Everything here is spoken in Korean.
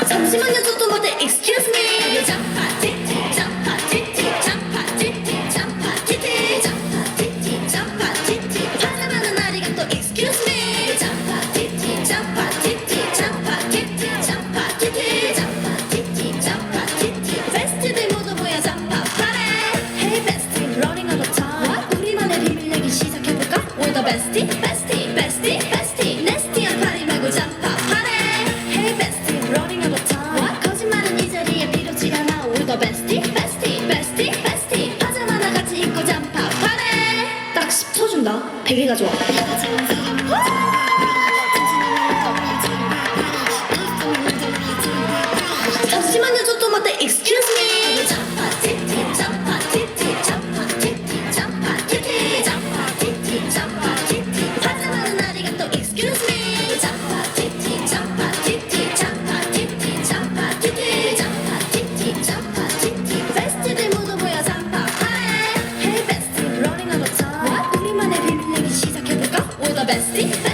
잠시만요 저도 모두 excuse me. 점파티티 베스트들 나 베개 가져와. Stick back.